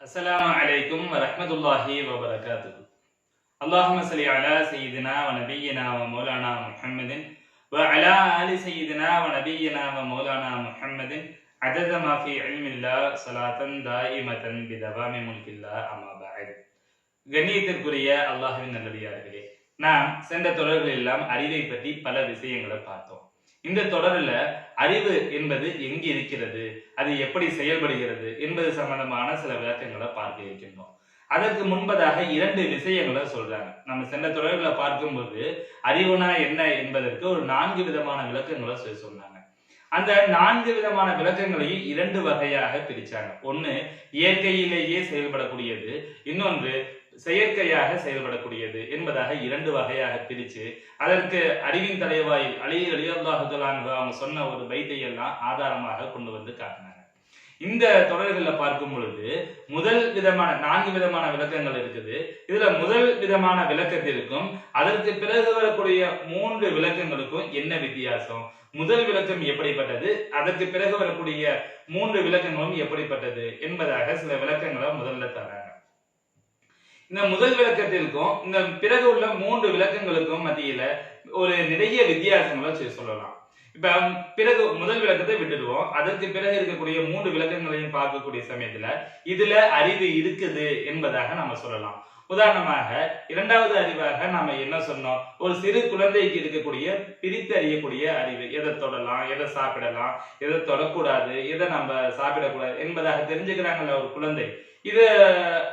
السلام عليكم ورحمة الله وبركاته اللهم صل على سيدنا ونبينا ومولانا محمد وعلى آل سيدنا ونبينا ومولانا محمد عدد ما في علم الله صلاة دائمة بدوام ملك الله أما بعد கண்ணியத்திற்குரிய அல்லாஹ்வின் நல்லடியார்களே நாம் சென்ற தொடர்கள் எல்லாம் அறிவை பற்றி பல விஷயங்களை பார்த்தோம் இந்த தொடரில் அறிவு என்பது எங்கு இருக்கிறது? அது எப்படி செயல்படுகிறது? என்பது சம்பந்தமான சில விளக்கங்களை பார்க்க இருக்கின்றோம். அதற்கு முன்பதாக இரண்டு விஷயங்களை சொல்றாங்க. நம்ம சென்ற தொடர்களை பார்க்கும்போது அறிவுனா என்ன என்பதற்கு ஒரு நான்கு விதமான விளக்கங்களை சொல்லி சொன்னாங்க. அந்த நான்கு விதமான விளக்கங்களையும் இரண்டு வகையாக பிரிச்சாங்க. ஒன்னு இயற்கையிலேயே செயல்படக்கூடியது. இன்னொன்று செயற்கையாக செயல்படக்கூடியது என்பதாக இரண்டு வகையாக பிரிச்சு அதற்கு அறிவின் தலைவாய் அலி அலியல்லாஹுலான் அவங்க சொன்ன ஒரு பைத்தை எல்லாம் ஆதாரமாக கொண்டு வந்து காட்டினாங்க. இந்த தொடர்களில் பார்க்கும் பொழுது முதல் விதமான நான்கு விதமான விளக்கங்கள் இருக்குது. இதுல முதல் விதமான விளக்கத்திற்கும் அதற்கு பிறகு வரக்கூடிய மூன்று விளக்கங்களுக்கும் என்ன வித்தியாசம்? முதல் விளக்கம் எப்படிப்பட்டது? அதற்கு பிறகு வரக்கூடிய மூன்று விளக்கங்களும் எப்படிப்பட்டது? என்பதாக சில விளக்கங்களை முதல்ல தராங்க இந்த முதல் விளக்கத்திற்கும் இந்த பிறகு உள்ள மூன்று விளக்கங்களுக்கும் மத்தியில ஒரு நிறைய வித்தியாசங்களை சொல்லலாம். இப்ப பிறகு முதல் விளக்கத்தை விட்டுடுவோம். அதற்கு பிறகு இருக்கக்கூடிய மூன்று விளக்கங்களையும் பார்க்கக்கூடிய சமயத்துல இதுல அறிவு இருக்குது என்பதாக நம்ம சொல்லலாம். உதாரணமாக இரண்டாவது அறிவாக நாம என்ன சொன்னோம்? ஒரு சிறு குழந்தைக்கு இருக்கக்கூடிய பிரித்து அறியக்கூடிய அறிவு. எதை தொடலாம் எதை சாப்பிடலாம் எதை தொடக்கூடாது எதை நம்ம சாப்பிடக்கூடாது என்பதாக தெரிஞ்சுக்கிறாங்கல்ல ஒரு குழந்தை. இது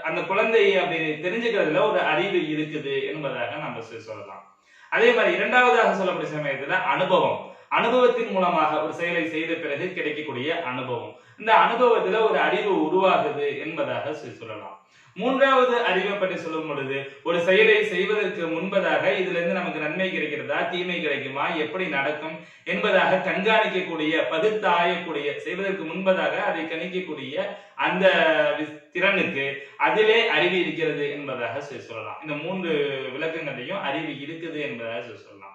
அந்த குழந்தை அப்படி தெரிஞ்சுக்கிறதுல ஒரு அறிவு இருக்குது என்பதாக நம்ம சொல்லலாம். அதே மாதிரி இரண்டாவதாக சொல்லக்கூடிய சமயத்துல அனுபவம். அனுபவத்தின் மூலமாக ஒரு செயலை செய்த பிறகு கிடைக்கக்கூடிய அனுபவம். இந்த அனுபவத்துல ஒரு அறிவு உருவாகுது என்பதாக சொல்லலாம். மூன்றாவது அறிவை பற்றி சொல்லும் பொழுது ஒரு செயலை செய்வதற்கு முன்பதாக இதுல இருந்து நமக்கு நன்மை கிடைக்கிறதா தீமை கிடைக்குமா எப்படி நடக்கும் என்பதாக கண்காணிக்கக்கூடிய பகுத்தாயக்கூடிய செய்வதற்கு முன்பதாக அதை கணிக்கக்கூடிய அந்த திறனுக்கு அதிலே அறிவு இருக்கிறது என்பதாக சொல்லலாம். இந்த மூன்று விளக்கங்களையும் அறிவு இருக்குது என்பதாக சொல்லலாம்.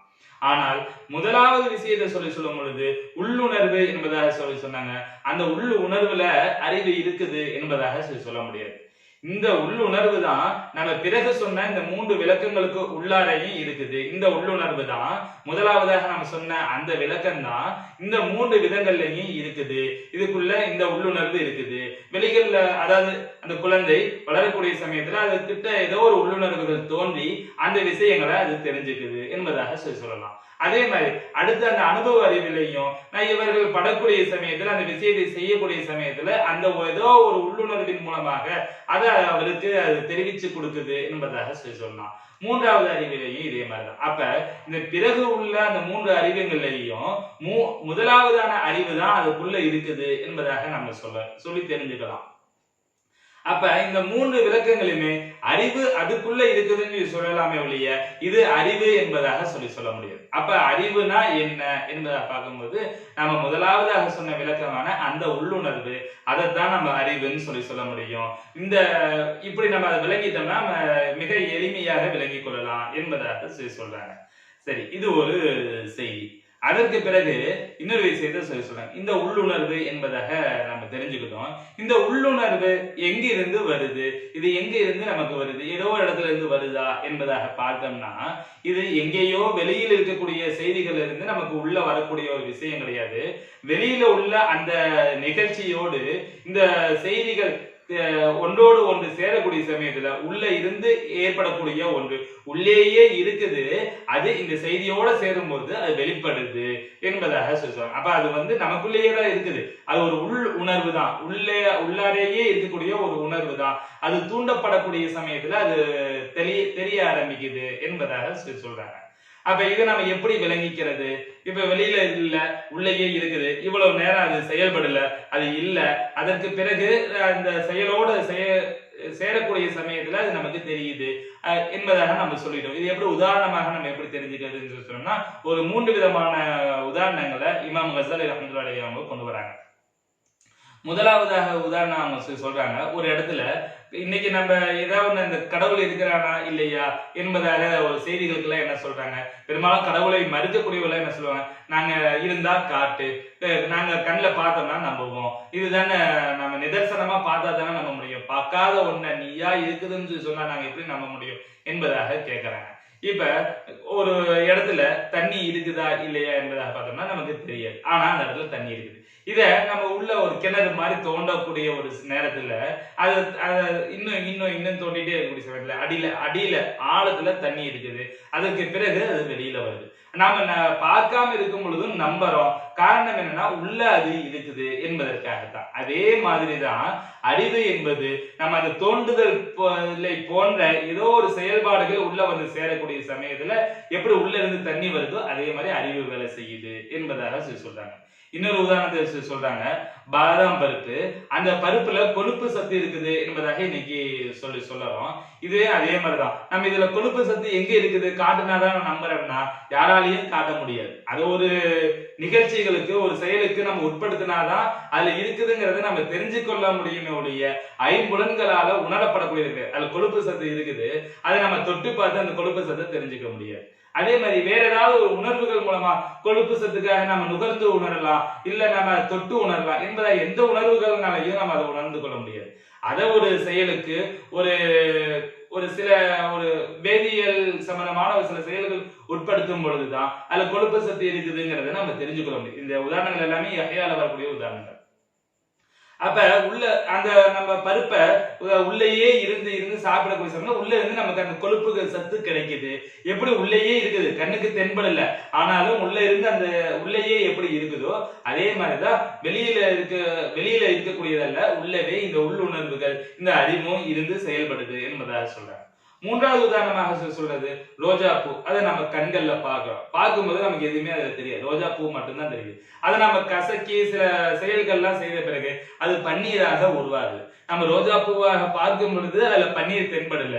ஆனால் முதலாவது விஷயத்தை சொல்லி சொல்லும் பொழுது உள்ளுணர்வு என்பதாக சொல்லி சொன்னாங்க. அந்த உள்ளு உணர்வுல அறிவு இருக்குது என்பதாக சொல்லி சொல்ல முடியாது. இந்த உள்ளுணர்வு தான் நம்ம பிறகு சொன்ன இந்த மூன்று விளக்கங்களுக்கு உள்ளாரையும் இருக்குது. இந்த உள்ளுணர்வு தான் முதலாவதாக நம்ம சொன்ன அந்த விளக்கம் தான் இந்த மூன்று விதங்கள்லயும் இருக்குது. இதுக்குள்ள இந்த உள்ளுணர்வு இருக்குது. வெளிகள்ல அதாவது அந்த குழந்தை வளரக்கூடிய சமயத்துல அது கிட்ட ஏதோ ஒரு உள்ளுணர்வுகள் தோன்றி அந்த விஷயங்களை அது தெரிஞ்சுக்குது என்பதாக சொல்லி சொல்லலாம். அதே மாதிரி அடுத்த அந்த அனுபவ அறிவிலையும் நான் இவர்கள் படக்கூடிய சமயத்தில் அந்த விஷயத்தை செய்யக்கூடிய சமயத்துல அந்த ஏதோ ஒரு உள்ளுணர்வின் மூலமாக அதை அவருக்கு அது தெரிவிச்சு கொடுக்குது என்பதாக சொல்லி சொல்லலாம். மூன்றாவது அறிவிலையும் இதே மாதிரிதான். அப்ப இந்த பிறகு உள்ள அந்த மூன்று அறிவுகளையும் மு முதலாவதான அறிவு தான் அதுக்குள்ள இருக்குது என்பதாக நம்ம சொல்ல சொல்லி தெரிஞ்சுக்கலாம். அப்ப இந்த மூன்று விளக்கங்களுமே அறிவு அதுக்குள்ள இருக்குதுன்னு சொல்லலாமே ஒழிய இது அறிவு என்பதாக சொல்லி சொல்ல முடியாது அப்ப அறிவுனா என்ன என்பதை பார்க்கும்போது நம்ம முதலாவதாக சொன்ன விளக்கமான அந்த உள்ளுணர்வு அதைத்தான் நம்ம அறிவுன்னு சொல்லி சொல்ல முடியும். இந்த இப்படி நம்ம அதை விளங்கிட்டோம்னா நம்ம மிக எளிமையாக விளங்கிக் கொள்ளலாம் என்பதாக சொல்லி சொல்றாங்க. சரி இது ஒரு செய்தி. அதற்கு பிறகு இன்னொரு விஷயத்தை சொல்லி சொல்றாங்க இந்த உள்ளுணர்வு என்பதாக நம்ம தெரிஞ்சுக்கிட்டோம். இந்த உள்ளுணர்வு எங்கிருந்து வருது? இது எங்க இருந்து நமக்கு வருது? ஏதோ ஒரு இடத்துல இருந்து வருதா என்பதாக பார்த்தோம்னா இது எங்கேயோ வெளியில் இருக்கக்கூடிய செய்திகள் இருந்து நமக்கு உள்ள வரக்கூடிய ஒரு விஷயம் கிடையாது. வெளியில உள்ள அந்த நிகழ்ச்சியோடு இந்த செய்திகள் ஒன்றோடு ஒன்று சேரக்கூடிய சமயத்துல உள்ள இருந்து ஏற்படக்கூடிய ஒன்று. உள்ளேயே இருக்குது அது இந்த செய்தியோட சேரும் போது அது வெளிப்படுது என்பதாக சொல்றாங்க. அப்ப அது வந்து நமக்குள்ளேயே தான் இருக்குது. அது ஒரு உள் உணர்வு தான். உள்ளே உள்ளாரேயே இருக்கக்கூடிய ஒரு உணர்வு தான். அது தூண்டப்படக்கூடிய சமயத்துல அது தெரிய தெரிய ஆரம்பிக்குது என்பதாக சொல்லி சொல்றாங்க. அப்ப இது நம்ம எப்படி விளங்கிக்கிறது? இப்ப வெளியில இல்ல உள்ளேயே இருக்குது. இவ்வளவு நேரம் அது செயல்படல அது இல்ல. அதற்கு பிறகு அந்த செயலோடு செய சேரக்கூடிய சமயத்துல அது நமக்கு தெரியுது என்பதாக நம்ம சொல்லிட்டோம். இது எப்படி உதாரணமாக நம்ம எப்படி தெரிஞ்சுக்கிறதுன்னு சொல்லி சொன்னோம்னா ஒரு மூன்று விதமான உதாரணங்களை இமாம் கசாலி அஹமதுல்லாடைய அவங்க கொண்டு வராங்க. முதலாவதாக உதாரணம் அவங்க சொல்றாங்க. ஒரு இடத்துல இன்னைக்கு நம்ம ஏதாவது இந்த கடவுள் இருக்கிறானா இல்லையா என்பதாக ஒரு செய்திகளுக்கெல்லாம் என்ன சொல்றாங்க? பெரும்பாலும் கடவுளை மறுக்கக்கூடியவர்கள் என்ன சொல்லுவாங்க? நாங்க இருந்தா காட்டு நாங்க கண்ணில் பார்த்தோம்னா நம்புவோம். இதுதானே நம்ம நிதர்சனமா பார்த்தா தானே நம்ப முடியும். பார்க்காத ஒண்ண நீயா இருக்குதுன்னு சொல்லி சொன்னா நாங்க எப்படி நம்ப முடியும் என்பதாக கேட்கறாங்க இப்ப ஒரு இடத்துல தண்ணி இருக்குதா இல்லையா என்பதை பார்த்தோம்னா நமக்கு தெரியாது. ஆனா அந்த இடத்துல தண்ணி இருக்குது. இத நம்ம உள்ள ஒரு கிணறு மாதிரி தோண்டக்கூடிய ஒரு நேரத்துல அது இன்னும் இன்னும் இன்னும் தோண்டிட்டே இருக்கக்கூடிய சமயத்துல அடியில அடியில ஆழத்துல தண்ணி இருக்குது. அதுக்கு பிறகு அது வெளியில வருது. நாம ந- பார்க்காம இருக்கும் பொழுதும் நம்புறோம். காரணம் என்னன்னா உள்ள அது இருக்குது என்பதற்காகத்தான். அதே மாதிரிதான் அறிவு என்பது நம்ம அந்த தோண்டுதல் போன்ற ஏதோ ஒரு செயல்பாடுகள் உள்ள வந்து சேரக்கூடிய சமயத்துல எப்படி உள்ள இருந்து தண்ணி வருதோ அதே மாதிரி அறிவு வேலை செய்யுது என்பதாக சொல்லி சொல்றாங்க. இன்னொரு உதாரணத்தை சொல்றாங்க. பாதாம் பருப்பு. அந்த பருப்புல கொழுப்பு சத்து இருக்குது என்பதாக இன்னைக்கு சொல்லி சொல்லறோம். இது அதே மாதிரிதான். நம்ம இதுல கொழுப்பு சத்து எங்க இருக்குது? காட்டுனாதான் நம்புறோம்னா யாராலையும் காட்ட முடியாது. அது ஒரு நிகழ்ச்சிகளுக்கு ஒரு செயலுக்கு நம்ம உட்படுத்தினாதான் அதுல இருக்குதுங்கிறத நம்ம தெரிஞ்சு கொள்ள முடியுமே ஒழிய ஐம்புலன்களால உணரப்படக்கூடியது அதுல கொழுப்பு சத்து இருக்குது. அதை நம்ம தொட்டு பார்த்து அந்த கொழுப்பு சத்தை தெரிஞ்சுக்க முடியாது அதே மாதிரி வேற ஏதாவது ஒரு உணர்வுகள் மூலமா கொழுப்பு சத்துக்காக நம்ம நுகர்ந்து உணரலாம் இல்ல நம்ம தொட்டு உணரலாம் என்பதை எந்த உணர்வுகள்னாலையும் நம்ம அதை உணர்ந்து கொள்ள முடியாது. அதை ஒரு செயலுக்கு ஒரு ஒரு சில ஒரு வேதியியல் சம்பந்தமான ஒரு சில செயல்கள் உட்படுத்தும் பொழுதுதான் அதுல கொழுப்பு சத்து இருக்குதுங்கிறத நம்ம தெரிஞ்சுக்கொள்ள முடியும் இந்த உதாரணங்கள் எல்லாமே எகையால வரக்கூடிய உதாரணங்கள். அப்ப உள்ள அந்த நம்ம பருப்பை உள்ளேயே இருந்து இருந்து சாப்பிடக்கூடிய சமயம் உள்ள இருந்து நமக்கு அந்த கொழுப்புகள் சத்து கிடைக்குது. எப்படி உள்ளேயே இருக்குது? கண்ணுக்கு தென்படல. ஆனாலும் உள்ள இருந்து அந்த உள்ளேயே எப்படி இருக்குதோ அதே மாதிரிதான் வெளியில இருக்க வெளியில இருக்கக்கூடியதல்ல உள்ளவே இந்த உள்ளுணர்வுகள் இந்த அறிவும் இருந்து செயல்படுது என்பதாக சொல்றாங்க. மூன்றாவது உதாரணமாக சொல்றது ரோஜா பூ. அதை நம்ம கண்கள்ல பாக்குறோம் பார்க்கும்போது நமக்கு எதுவுமே அதுல தெரியாது. ரோஜா பூ மட்டும்தான் தெரியுது. அதை நம்ம கசக்கி சில செயல்கள்லாம் செய்த பிறகு அது பன்னீராக உருவாகுது. நம்ம ரோஜா பூவாக பார்க்கும் பொழுது அதுல பன்னீர் தென்படல.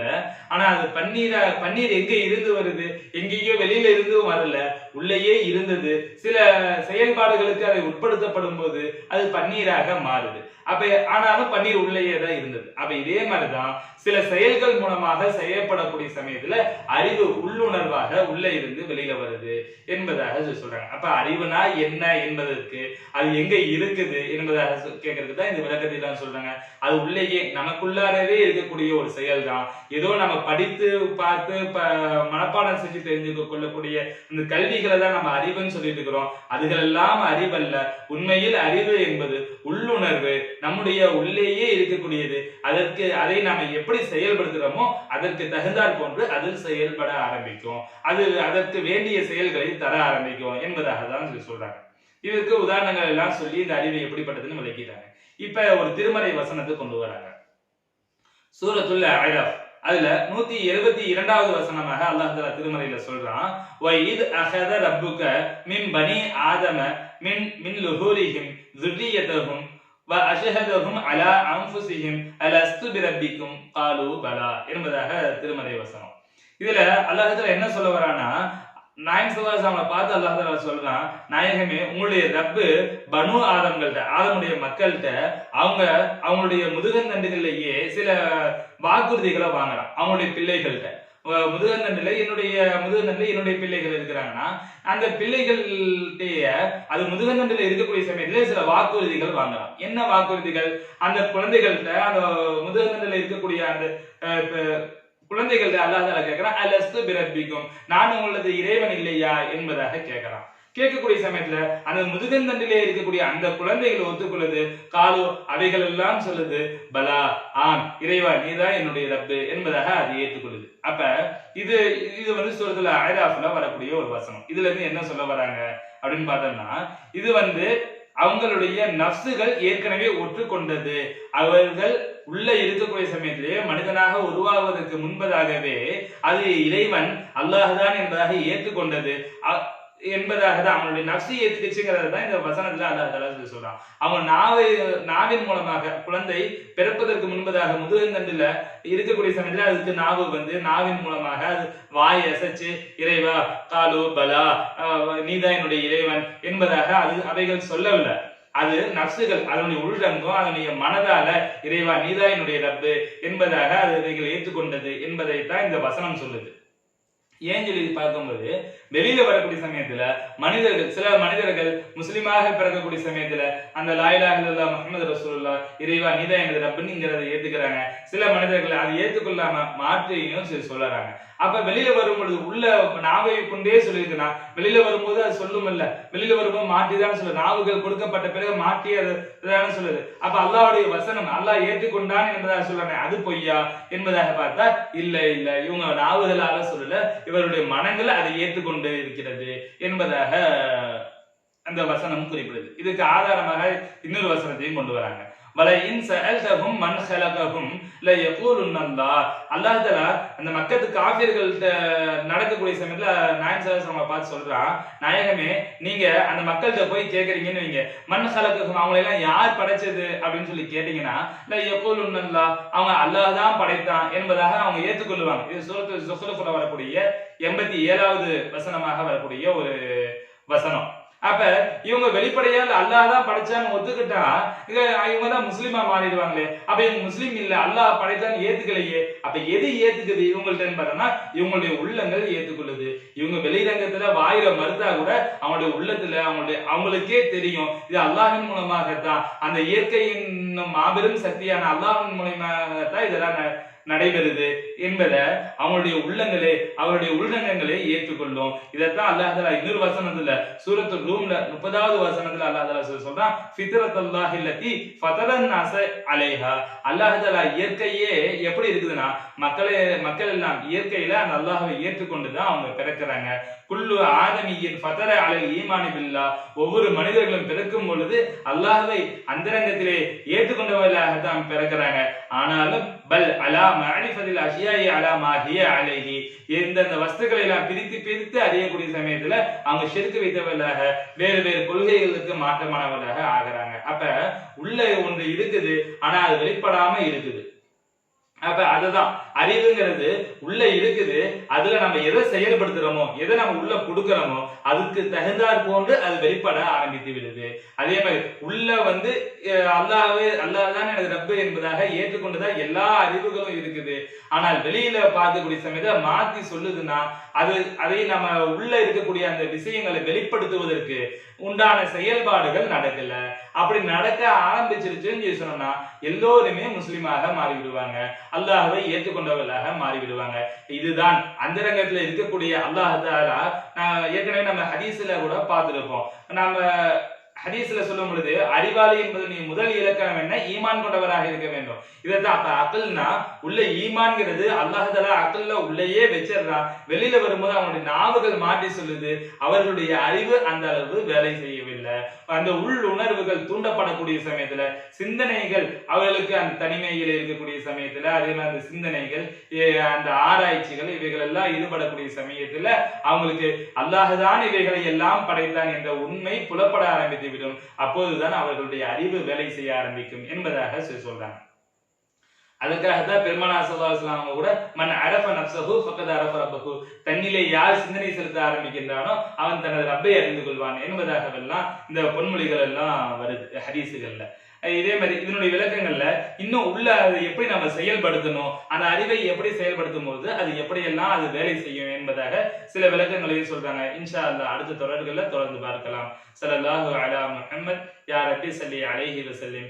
ஆனா அது பன்னீரா பன்னீர் எங்க இருந்து வருது? எங்கேயோ வெளியில இருந்தும் வரல. உள்ளேயே இருந்தது. சில செயல்பாடுகளுக்கு அதை உட்படுத்தப்படும் போது அது பன்னீராக மாறுது. அப்ப ஆனாலும் பன்னீர் உள்ளேயே தான் இருந்தது. அப்ப இதே மாதிரிதான் சில செயல்கள் மூலமாக செய்யப்படக்கூடிய சமயத்துல அறிவு உள்ளுணர்வாக உள்ள இருந்து வெளியில வருது என்பதாக சொல்றாங்க. அப்ப அறிவுனா என்ன என்பதற்கு அது எங்க இருக்குது என்பதாக கேட்கறதுக்கு தான் இந்த விளக்கத்தை தான் சொல்றாங்க. அது உள்ளேயே நமக்குள்ளாரவே இருக்கக்கூடிய ஒரு செயல் தான் ஏதோ நம்ம படித்து பார்த்து மனப்பாடம் செஞ்சு தெரிஞ்சு கொள்ளக்கூடிய இந்த கல்விகளை தான் நம்ம அறிவுன்னு சொல்லிட்டு இருக்கிறோம். அதுகளெல்லாம் அறிவல்ல. உண்மையில் அறிவு என்பது உள்ளுணர்வு. நம்முடைய உள்ளேயே இருக்கக்கூடியது. அதற்கு அதை நாம எப்படி செயல்படுத்துறோமோ அதற்கு தகுந்தாற் போன்று அதில் செயல்பட ஆரம்பிக்கும். அது அதற்கு வேண்டிய செயல்களை தர ஆரம்பிக்கும் என்பதாக தான் சொல்லி சொல்றாங்க. இதற்கு உதாரணங்கள் எல்லாம் சொல்லி இந்த அறிவு எப்படிப்பட்டதுன்னு விளக்கிட்டாங்க. இப்ப ஒரு திருமறை வசனத்தை கொண்டு வராங்க. சூரத்துள்ள ஐராஃப் அதுல நூத்தி எழுபத்தி இரண்டாவது வசனமாக அல்லாஹால திருமறையில சொல்றான் ஒய் இது அகத மின் பனி ஆதம மின் மின் லுஹூரிஹிம் ஜுரியதஹும் அஷஹதஹும் அலா அம்புசிஹிம் அலஸ்து பிரபிக்கும் காலு பலா. என்பதாக திருமறை வசனம். இதுல அல்லாஹத்துல என்ன சொல்ல வரானா நாயன் சுல்லாஸ் பார்த்து அல்லாஹ் சொல்றான் நாயகமே உங்களுடைய ரப்பு பனு ஆதம்கள்ட்ட ஆதமுடைய மக்கள்கிட்ட அவங்க அவங்களுடைய முதுகந்தண்டுகள்லயே சில வாக்குறுதிகளை வாங்கலாம் அவங்களுடைய பிள்ளைகள்கிட்ட முதுகந்தண்டில் என்னுடைய முதுகந்தண்டில் என்னுடைய பிள்ளைகள் இருக்கிறாங்கன்னா அந்த பிள்ளைகள்கிட்டய அது முதுகந்தண்டில் இருக்கக்கூடிய சமயத்துல சில வாக்குறுதிகள் வாங்கலாம் என்ன வாக்குறுதிகள்? அந்த குழந்தைகள்கிட்ட அந்த முதுகந்தண்டில் இருக்கக்கூடிய அந்த அஹ், அல்லாஹ் தாலா கேட்கிறான் அலஸ்து பிறப்பிக்கும் நான் உங்களது இறைவன் இல்லையா? என்பதாக கேட்கிறான். கேட்கக்கூடிய சமயத்துல அந்த முதுகந்தண்டிலே இருக்கக்கூடிய அந்த குழந்தைகள் ஒத்துக்கொள்ளுது காலு அவைகள் எல்லாம் சொல்லுது பலா ஆம் இறைவா நீதான் என்னுடைய ரப்பு என்பதாக அது ஏற்றுக்கொள்ளுது. அப்ப இது இது வந்து சொல்றதுல ஆயிராஃப்ல வரக்கூடிய ஒரு வசனம். இதுல இருந்து என்ன சொல்ல வராங்க அப்படின்னு பார்த்தோம்னா இது வந்து அவங்களுடைய நஃப்சுகள் ஏற்கனவே ஒற்றுக்கொண்டது. அவர்கள் உள்ள இருக்கக்கூடிய சமயத்திலே மனிதனாக உருவாவதற்கு முன்பதாகவே அது இறைவன் அல்லாஹுதான் என்பதாக ஏற்றுக்கொண்டது. அ- என்பதாக தான் அவனுடைய நப்சி ஏத்துக்குச்சுங்கிறது தான் இந்த வசனத்துல அல்லா தலா சொல்லி சொல்றான். அவன் நாவை நாவின் மூலமாக குழந்தை பிறப்பதற்கு முன்பதாக முதுகந்தண்டுல இருக்கக்கூடிய சமயத்துல அதுக்கு நாவு வந்து நாவின் மூலமாக அது வாய் அசைச்சு இறைவா காலு பலா ஆஹ் நீதான் என்னுடைய இறைவன் என்பதாக அது அவைகள் சொல்லவில்லை. அது நப்சுகள் அதனுடைய உள்ரங்கம் அதனுடைய மனதால இறைவா நீதான் என்னுடைய ரப்பு என்பதாக அது அவைகள் ஏற்றுக்கொண்டது என்பதைத்தான் இந்த வசனம் சொல்லுது. ஏன் சொல்லி பார்க்கும்போது வெளியில வரக்கூடிய சமயத்துல மனிதர்கள் சில மனிதர்கள் முஸ்லிமாக பிறக்கக்கூடிய சமயத்துல அந்த லாயிலாக இல்லா முகமது ரசூல்லா இறைவா நீதான் எனது ரப்புங்கிறத ஏத்துக்கிறாங்க. சில மனிதர்கள் அதை ஏத்துக்கொள்ளாம மாற்றியும் சரி சொல்லறாங்க அப்ப வெளியில வரும் பொழுது உள்ள நாவை கொண்டே சொல்லியிருக்குன்னா வெளியில வரும்போது அது சொல்லும் இல்ல. வெளியில வரும்போது மாற்றிதான் சொல்லு நாவுகள் கொடுக்கப்பட்ட பிறகு மாற்றி அது சொல்லுது. அப்ப அல்லாவுடைய வசனம் அல்லாஹ் ஏற்றுக்கொண்டான் என்பதாக சொல்றானே அது பொய்யா என்பதாக பார்த்தா இல்ல இல்ல. இவங்க நாவுகளால சொல்லல. இவருடைய மனங்கள் அதை ஏற்றுக்கொண்டு இருக்கிறது என்பதாக அந்த வசனம் குறிப்பிடுது. இதுக்கு ஆதாரமாக இன்னொரு வசனத்தையும் கொண்டு வராங்க. வலையின் இன் சஅல்தஹும் மன் ஹலகஹும் ல யகூலுன் அல்லாஹ் அல்லாஹ் தஆலா அந்த மக்கத்து காஃபிர்கள்ட்ட நடக்கக்கூடிய சமயத்துல நாயன் சார் அலைஹி பார்த்து சொல்கிறான் நாயகமே நீங்க அந்த மக்கள்கிட்ட போய் கேக்குறீங்கன்னு வைங்க. மண் ஹலகஹும் அவங்களை எல்லாம் யார் படைச்சது? அப்படின்னு சொல்லி கேட்டீங்கன்னா ல யகூலுன் அல்லாஹ் அவங்க அல்லாஹ் தான் படைத்தான் என்பதாக அவங்க ஏற்றுக்கொள்வாங்க இது சூரத்து ஜுஹ்ருஃப்ல வரக்கூடிய எண்பத்தி ஏழாவது வசனமாக வரக்கூடிய ஒரு வசனம். அப்ப இவங்க வெளிப்படையால் அல்லாஹ் தான் படைச்சான்னு ஒத்துக்கிட்டா இவங்க தான் முஸ்லீமா மாறிடுவாங்களே. அப்ப இவங்க முஸ்லீம் இல்ல அல்லாஹ் படைத்தான்னு ஏத்துக்கலையே. அப்ப எது ஏத்துக்குது இவங்கள்ட்ட பார்த்தோம்னா இவங்களுடைய உள்ளங்கள் ஏத்துக்கொள்ளுது. இவங்க வெளிரங்கத்துல வாயில மறுத்தா கூட அவங்களுடைய உள்ளத்துல அவங்களுடைய அவங்களுக்கே தெரியும். இது அல்லாஹின் மூலமாகத்தான். அந்த இயற்கையின் மாபெரும் சக்தியான அல்லாஹின் மூலமாகத்தான் இதெல்லாம் நடைபெறுது என்பதை அவனுடைய உள்ளங்களே அவருடைய உள்ளங்கங்களே ஏற்றுக்கொள்ளும். இதைத்தான் அல்லாஹ் இன்னொரு வசனத்துல சூரத்து ரூம்ல முப்பதாவது வசனத்துல அல்லாஹ் சொல்றான் ஃபித்ரத் அல்லாஹ் இல்லத்தி ஃபதரன் அச அலைஹா. அல்லாஹலா இயற்கையே எப்படி இருக்குதுன்னா மக்களே மக்கள் எல்லாம் இயற்கையில அந்த அல்லாஹ்வை ஏற்றுக்கொண்டு தான் அவங்க பிறக்கிறாங்க. குல்லு ஆதமியின் ஃபதர அலை ஈமானி பில்லா ஒவ்வொரு மனிதர்களும் பிறக்கும் பொழுது அல்லாஹவை அந்தரங்கத்திலே ஏற்றுக்கொண்டவர்களாக தான் பிறக்கிறாங்க. ஆனாலும் பல் அலா மஅரிஃபத்தில் அஷியாயி அலா மா அலைஹி. எந்தெந்த வஸ்துக்களை எல்லாம் பிரித்து பிரித்து அறியக்கூடிய சமயத்துல அவங்க செருக்கு வைத்தவர்களாக வேறு வேறு கொள்கைகளுக்கு மாற்றமானவர்களாக ஆகுறாங்க. அப்ப உள்ள ஒன்று இருக்குது ஆனா அது வெளிப்படாம இருக்குது. அப்ப அதுதான். அறிவுங்கிறது உள்ள இருக்குது. அதுல நம்ம எதை செயல்படுத்துறோமோ எதை நம்ம உள்ள கொடுக்கறோமோ அதுக்கு தகுந்தாற் போன்று அது வெளிப்பட ஆரம்பித்து விடுது. அதே மாதிரி உள்ள வந்து அல்லாவே அல்லாஹ்வே அல்லாஹ் எனது ரப்பு என்பதாக ஏற்றுக்கொண்டுதான் எல்லா அறிவுகளும் இருக்குது. ஆனால் வெளியில பார்க்கக்கூடிய சமயத்தை மாத்தி சொல்லுதுன்னா அது அதை நம்ம உள்ள இருக்கக்கூடிய அந்த விஷயங்களை வெளிப்படுத்துவதற்கு உண்டான செயல்பாடுகள் நடக்கல. அப்படி நடக்க ஆரம்பிச்சிருச்சுன்னு சொல்லி சொன்னோம்னா எல்லோருமே முஸ்லீமாக மாறி விடுவாங்க ஏற்றுக்கொண்டவர்களாக மாறி விடுவாங்க இதுதான் அந்தரங்கத்துல இருக்கக்கூடிய அல்லாஹ் ஏற்கனவே நம்ம ஹதீஸ்ல கூட பார்த்துருப்போம். நம்ம ஹதீஸ்ல சொல்லும் பொழுது அறிவாளி என்பது நீ முதல் இலக்கணம் என்ன? ஈமான் கொண்டவராக இருக்க வேண்டும். இதைத்தான் அப்ப அக்கல்னா உள்ள ஈமான்ங்கிறது அல்லாஹ் அக்கல்ல உள்ளேயே வச்சிடுறான். வெளியில வரும்போது அவனுடைய நாவுகள் மாற்றி சொல்லுது. அவர்களுடைய அறிவு அந்த அளவு வேலை செய்யும். சமயத்துல அந்த உள் உணர்வுகள் தூண்டப்படக்கூடிய சமயத்துல சிந்தனைகள் அவர்களுக்கு அந்த தனிமையில் இருக்கக்கூடிய சமயத்துல அதே மாதிரி அந்த சிந்தனைகள் அந்த ஆராய்ச்சிகள் இவைகள் எல்லாம் ஈடுபடக்கூடிய சமயத்துல அவங்களுக்கு அல்லாஹுதான் இவைகளை எல்லாம் படைத்தான் என்ற உண்மை புலப்பட ஆரம்பித்து விடும் அப்போதுதான் அவர்களுடைய அறிவு வேலை செய்ய ஆரம்பிக்கும் என்பதாக சொல்றாங்க. அதுக்காக தான் பெருமானா சல்லாஹ் அவங்க கூட மண் அரப நப்சஹு பக்கத்து அரப ரப்பகு தன்னிலே யார் சிந்தனை செலுத்த ஆரம்பிக்கின்றானோ அவன் தனது ரப்பை அறிந்து கொள்வான் என்பதாகவெல்லாம் இந்த பொன்மொழிகள் எல்லாம் வருது ஹரிசுகள்ல இதே மாதிரி இதனுடைய விளக்கங்கள்ல இன்னும் உள்ள அதை எப்படி நம்ம செயல்படுத்தணும் அந்த அறிவை எப்படி செயல்படுத்தும் போது அது எப்படியெல்லாம் அது வேலை செய்யும் என்பதாக சில விளக்கங்களையும் சொல்றாங்க. இன்ஷா அல்லா அடுத்த தொடர்கள்ல தொடர்ந்து பார்க்கலாம். ஸல்லல்லாஹு அலா முஹம்மத் யார் அப்படி ஸல்லி அலேஹி வசல்லிம்